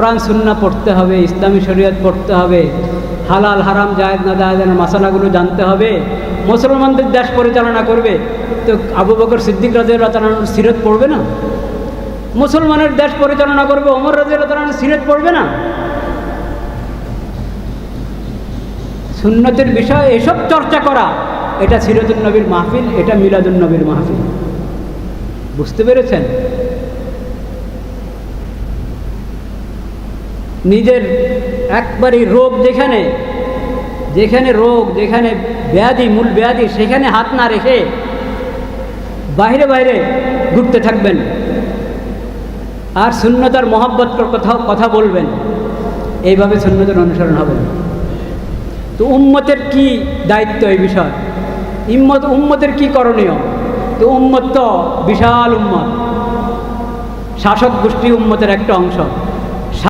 কোরআন, সুন্না পড়তে হবে, ইসলামী শরীয়ত পড়তে হবে, হালাল, হারাম, জায়েজ, না জায়েজের মশালাগুলো জানতে হবে, মুসলমানদের দেশ পরিচালনা করবে। তো আবু বকর সিদ্দিক রাজের রাতানোর সিরত পড়বে না? মুসলমানের দেশ পরিচালনা করবে অমর রাজের রাতানোর সিরত পড়বে না? সুন্নতের বিষয়ে এসব চর্চা করা, এটা সিরতুল নবীর মাহফিল, এটা মিলাদুল নবীর মাহফিল। বুঝতে পেরেছেন? নিজের একবারই রোগ যেখানে যেখানে রোগ, যেখানে ব্যাধি, মূল ব্যাধি, সেখানে হাত না রেখে বাইরে বাইরে ঘুরতে থাকবেন। আর শূন্যতার মহব্বত কথা কথা বলবেন। এইভাবে শূন্যতার অনুসরণ হবে। তো উম্মতের কি দায়িত্ব এই বিষয়? ইম্মত, উম্মতের কি করণীয়? তো উম্মত তো বিশাল উম্মত। শাসক গোষ্ঠী উম্মতের একটা অংশ।